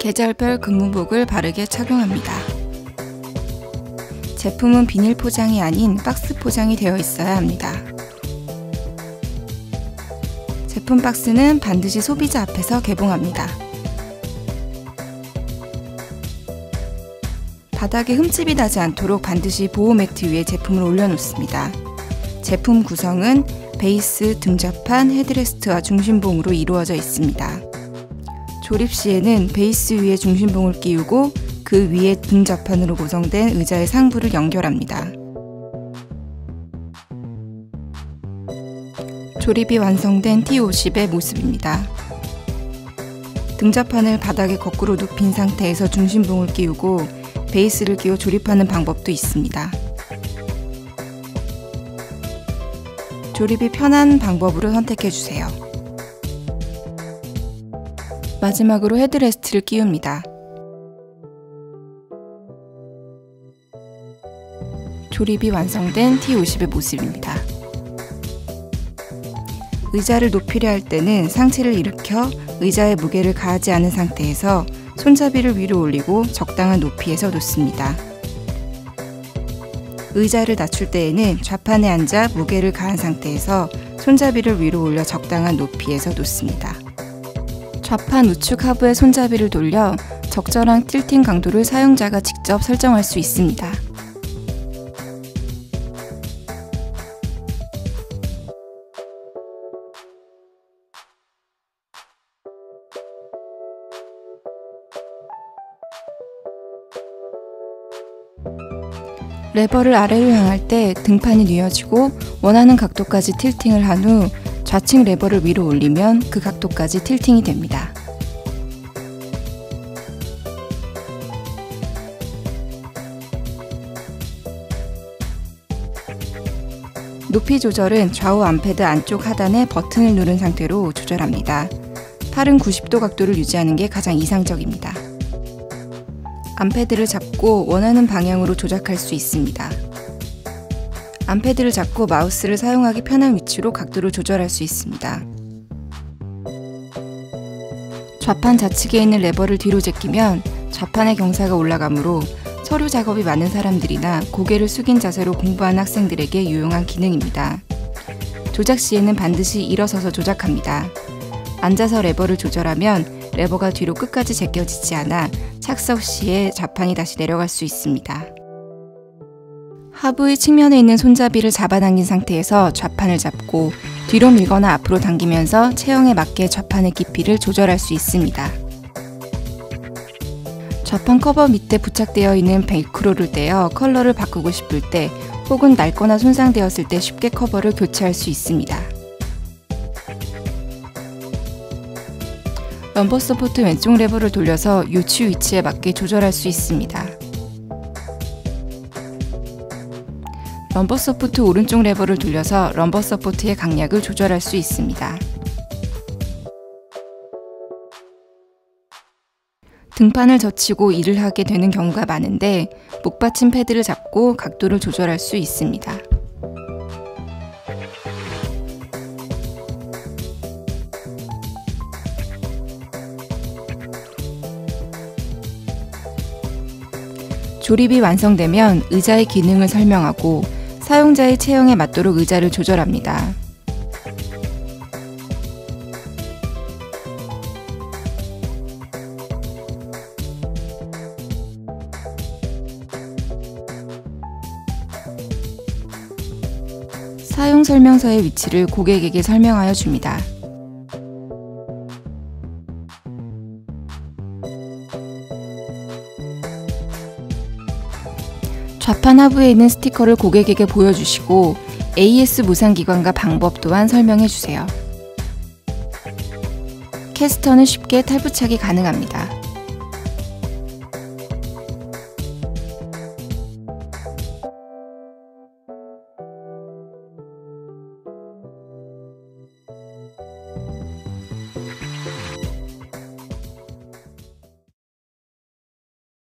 계절별 근무복을 바르게 착용합니다. 제품은 비닐 포장이 아닌 박스 포장이 되어 있어야 합니다. 제품 박스는 반드시 소비자 앞에서 개봉합니다. 바닥에 흠집이 나지 않도록 반드시 보호 매트 위에 제품을 올려놓습니다. 제품 구성은 베이스, 등자판, 헤드레스트와 중심봉으로 이루어져 있습니다. 조립 시에는 베이스 위에 중심봉을 끼우고 그 위에 등자판으로 구성된 의자의 상부를 연결합니다. 조립이 완성된 T50의 모습입니다. 등자판을 바닥에 거꾸로 눕힌 상태에서 중심봉을 끼우고 베이스를 끼워 조립하는 방법도 있습니다. 조립이 편한 방법으로 선택해 주세요. 마지막으로 헤드레스트를 끼웁니다. 조립이 완성된 T50의 모습입니다. 의자를 높이려 할 때는 상체를 일으켜 의자의 무게를 가하지 않은 상태에서 손잡이를 위로 올리고 적당한 높이에서 놓습니다. 의자를 낮출 때에는 좌판에 앉아 무게를 가한 상태에서 손잡이를 위로 올려 적당한 높이에서 놓습니다. 좌판 우측 하부의 손잡이를 돌려 적절한 틸팅 강도를 사용자가 직접 설정할 수 있습니다. 레버를 아래로 향할 때 등판이 뉘어지고 원하는 각도까지 틸팅을 한 후 좌측 레버를 위로 올리면 그 각도까지 틸팅이 됩니다. 높이 조절은 좌우 암패드 안쪽 하단에 버튼을 누른 상태로 조절합니다. 팔은 90도 각도를 유지하는 게 가장 이상적입니다. 암패드를 잡고 원하는 방향으로 조작할 수 있습니다. 암패드를 잡고 마우스를 사용하기 편한 위치로 각도를 조절할 수 있습니다. 좌판 좌측에 있는 레버를 뒤로 제끼면 좌판의 경사가 올라가므로 서류 작업이 많은 사람들이나 고개를 숙인 자세로 공부하는 학생들에게 유용한 기능입니다. 조작 시에는 반드시 일어서서 조작합니다. 앉아서 레버를 조절하면 레버가 뒤로 끝까지 제껴지지 않아 착석 시에 좌판이 다시 내려갈 수 있습니다. 하부의 측면에 있는 손잡이를 잡아당긴 상태에서 좌판을 잡고 뒤로 밀거나 앞으로 당기면서 체형에 맞게 좌판의 깊이를 조절할 수 있습니다. 좌판 커버 밑에 부착되어 있는 벨크로를 떼어 컬러를 바꾸고 싶을 때 혹은 낡거나 손상되었을 때 쉽게 커버를 교체할 수 있습니다. 럼버 서포트 왼쪽 레버를 돌려서 요치 위치에 맞게 조절할 수 있습니다. 럼버 서포트 오른쪽 레버를 돌려서 럼버 서포트의 강약을 조절할 수 있습니다. 등판을 젖히고 일을 하게 되는 경우가 많은데 목받침 패드를 잡고 각도를 조절할 수 있습니다. 조립이 완성되면 의자의 기능을 설명하고 사용자의 체형에 맞도록 의자를 조절합니다. 사용 설명서의 위치를 고객에게 설명하여 줍니다. 좌판 하부에 있는 스티커를 고객에게 보여주시고 AS 무상 기관과 방법 또한 설명해 주세요. 캐스터는 쉽게 탈부착이 가능합니다.